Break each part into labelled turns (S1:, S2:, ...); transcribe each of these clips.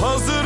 S1: hazır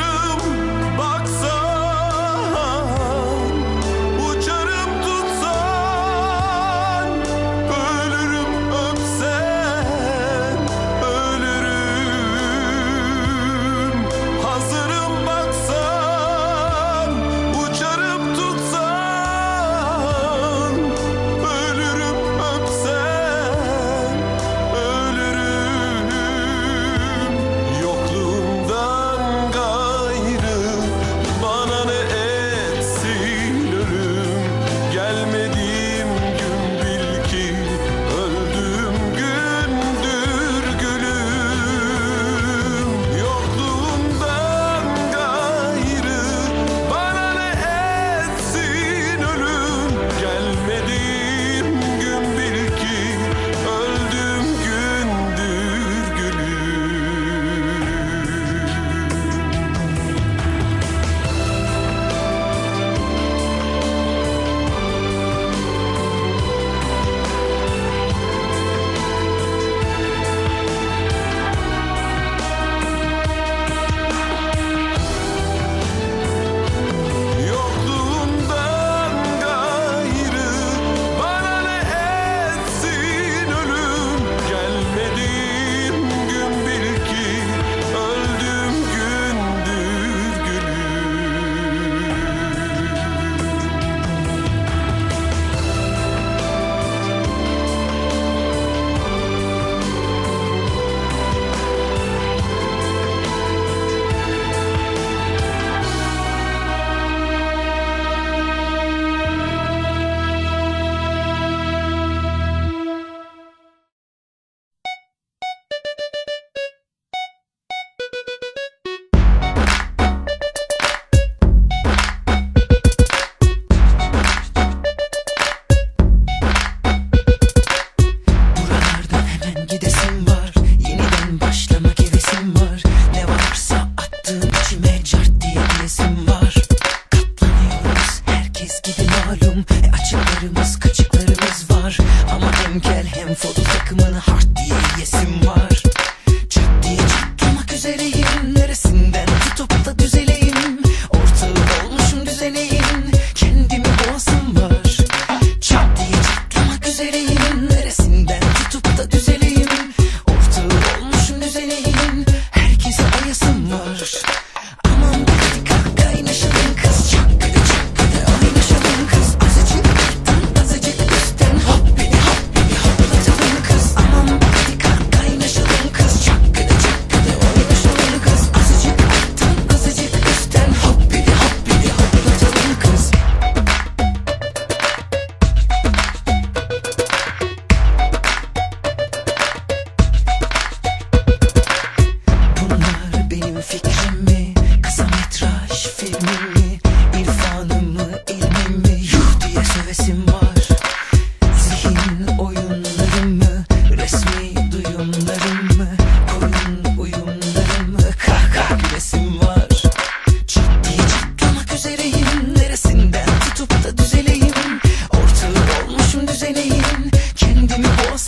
S1: diye yesim var Ciddi tutmak üzereyim. Neresinden tutup da düzeleyim? Ortağı olmuşum düzeneyim Kendimi boğasım var. Ciddi tutmak üzereyim. Neresinden kendimi bozsam